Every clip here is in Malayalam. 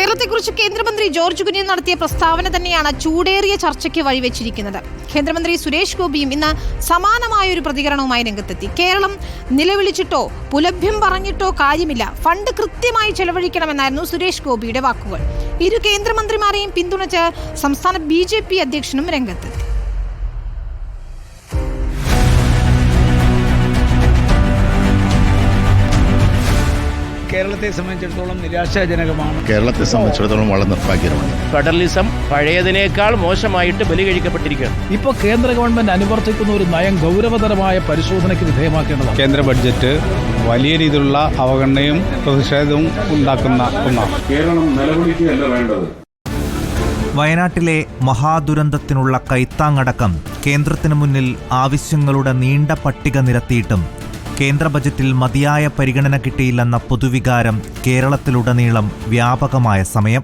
കേരളത്തെക്കുറിച്ച് കേന്ദ്രമന്ത്രി ജോർജ് കുര്യൻ നടത്തിയ പ്രസ്താവന തന്നെയാണ് ചൂടേറിയ ചർച്ചയ്ക്ക് വഴിവെച്ചിരിക്കുന്നത്. കേന്ദ്രമന്ത്രി സുരേഷ് ഗോപിയും ഇന്ന് സമാനമായ ഒരു പ്രതികരണവുമായി രംഗത്തെത്തി. കേരളം നിലവിളിച്ചിട്ടോ പുലഭ്യം പറഞ്ഞിട്ടോ കാര്യമില്ല. ഫണ്ട് കൃത്യമായി ചെലവഴിക്കണമെന്നായിരുന്നു സുരേഷ് ഗോപിയുടെ വാക്കുകൾ. ഇരു കേന്ദ്രമന്ത്രിമാരെയും പിന്തുണച്ച് സംസ്ഥാന ബി അധ്യക്ഷനും രംഗത്തെത്തി. കേരളത്തെ സംബന്ധിച്ചിടത്തോളം നിരാശാജനകമാണ്. കേരളത്തെ സംബന്ധിച്ചിടത്തോളം വളരെ നിർഭാഗ്യമാണ് ഫെഡറലിസം പഴയതിനേക്കാൾ മോശമായിട്ട് ബലി കഴിക്കപ്പെട്ടിരിക്കുകയാണ് ഇപ്പോൾ കേന്ദ്ര ഗവൺമെന്റ് അനുവർത്തിക്കുന്ന ഒരു നയം ഗൗരവതരമായ പരിശോധനയ്ക്ക് വിധേയമാക്കേണ്ടതാണ്. കേന്ദ്ര ബഡ്ജറ്റ് വലിയ രീതിയിലുള്ള അവഗണനയും പ്രതിഷേധവും ഉണ്ടാക്കുന്ന ഒന്നാണ്. കേരളം നിലവിളിക്കുകയല്ല വേണ്ടത്. വയനാട്ടിലെ മഹാദുരന്തത്തിനുള്ള കൈത്താങ്ങടക്കം കേന്ദ്രത്തിനു മുന്നിൽ ആവശ്യങ്ങളുടെ നീണ്ട പട്ടിക നിരത്തിയിട്ടും കേന്ദ്ര ബജറ്റിൽ മതിയായ പരിഗണന കിട്ടിയില്ലെന്ന പൊതുവികാരം കേരളത്തിലുടനീളം വ്യാപകമായ സമയം.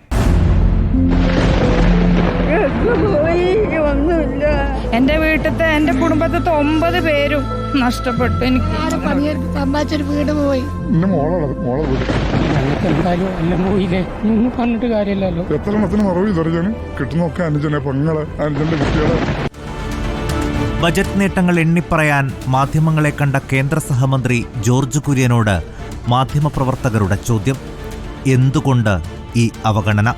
എന്റെ വീട്ടിലത്തെ എന്റെ കുടുംബത്തിലത്തെ ഒമ്പത് പേരും നഷ്ടപ്പെട്ടു എനിക്ക്. ഞങ്ങൾക്ക് വീട് നിങ്ങൾ പറഞ്ഞിട്ട് കാര്യമില്ലല്ലോ. എത്ര മറവി കിട്ടുന്നൊക്കെ അനുജനെ പെങ്ങളെ അനുജന്റെ കുട്ടികളെ. ബജറ്റ് നേട്ടങ്ങൾ എണ്ണിപ്പറയാൻ മാധ്യമങ്ങളെ കണ്ട കേന്ദ്ര സഹമന്ത്രി ജോർജ് കുര്യനോട് മാധ്യമപ്രവർത്തകരുടെ ചോദ്യം എന്തുകൊണ്ട് ഈ അവഗണന?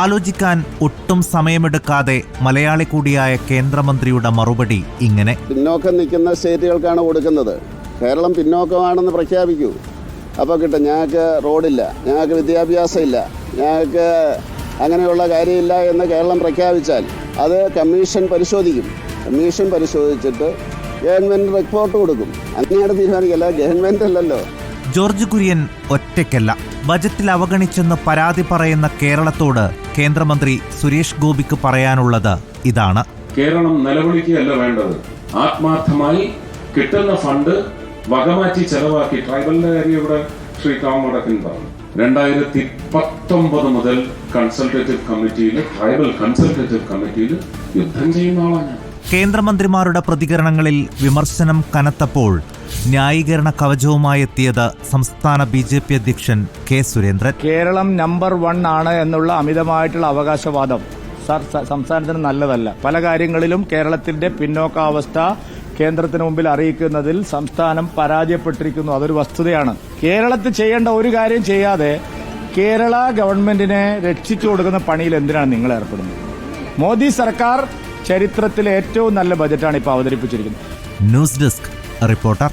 ആലോചിക്കാൻ ഒട്ടും സമയമെടുക്കാതെ മലയാളി കൂടിയായ കേന്ദ്രമന്ത്രിയുടെ മറുപടി ഇങ്ങനെ. പിന്നോക്കം നിൽക്കുന്ന സ്റ്റേറ്റുകൾക്കാണ് കൊടുക്കുന്നത്. കേരളം പിന്നോക്കമാണെന്ന് പ്രഖ്യാപിക്കൂ. അപ്പോൾ കിട്ടും ഞങ്ങൾക്ക് റോഡില്ല ഞങ്ങൾക്ക് വിദ്യാഭ്യാസം ഇല്ല ഞങ്ങൾക്ക് അങ്ങനെയുള്ള കാര്യമില്ല എന്ന് കേരളം പ്രഖ്യാപിച്ചാൽ അത് കമ്മീഷൻ പരിശോധിക്കും. കമ്മീഷൻ പരിശോധിച്ചിട്ട് ഗവൺമെന്റ് റിപ്പോർട്ട് കൊടുക്കും. അങ്ങനെയാണ് തീരുമാനിക്കല്ല ഗവൺമെന്റ് അല്ലല്ലോ. ജോർജ് കുര്യൻ ഒറ്റയ്ക്കല്ല. ബജറ്റിൽ അവഗണിച്ചെന്ന് പരാതി പറയുന്ന കേരളത്തോട് കേന്ദ്രമന്ത്രി സുരേഷ് ഗോപിക്ക് പറയാനുള്ളത് ഇതാണ്. കേരളം നിലവിളിക്കുകയല്ല വേണ്ടത്. ആത്മാർത്ഥമായി കിട്ടുന്ന ഫണ്ട് വകമാറ്റി ചെലവാക്കി. ട്രൈബലിന്റെ കാര്യം ഇവിടെ ശ്രീ കാമടക്കൻ പറഞ്ഞു. രണ്ടായിരത്തി പത്തൊമ്പത് മുതൽ കൺസൾട്ടേറ്റീവ് കമ്മിറ്റിയിൽ ട്രൈബൽ കൺസൾട്ടേറ്റീവ് കമ്മിറ്റിയിൽ യുദ്ധം ചെയ്യുന്ന ആളാണ് ഞാൻ. കേന്ദ്രമന്ത്രിമാരുടെ പ്രതികരണങ്ങളിൽ വിമർശനം കനത്തപ്പോൾ ന്യായീകരണ കവചവുമായി എത്തിയത് സംസ്ഥാന ബി ജെ പി അധ്യക്ഷൻ K Surendran. Keralam number one ആണ് എന്നുള്ള അമിതമായിട്ടുള്ള അവകാശവാദം. സർ സംസ്ഥാനത്തിന് നല്ലതല്ല. പല കാര്യങ്ങളിലും കേരളത്തിന്റെ പിന്നോക്കാവസ്ഥ കേന്ദ്രത്തിന് മുമ്പിൽ അറിയിക്കുന്നതിൽ സംസ്ഥാനം പരാജയപ്പെട്ടിരിക്കുന്നു. അതൊരു വസ്തുതയാണ്. കേരളത്തിൽ ചെയ്യേണ്ട ഒരു കാര്യം ചെയ്യാതെ കേരള ഗവൺമെന്റിനെ രക്ഷിച്ചു കൊടുക്കുന്ന പണിയിൽ എന്തിനാണ് നിങ്ങൾ ഏർപ്പെടുന്നത്? മോദി സർക്കാർ ചരിത്രത്തിലെ ഏറ്റവും നല്ല ബജറ്റാണ് ഇപ്പോൾ അവതരിപ്പിച്ചിരിക്കുന്നത്. News desk reporter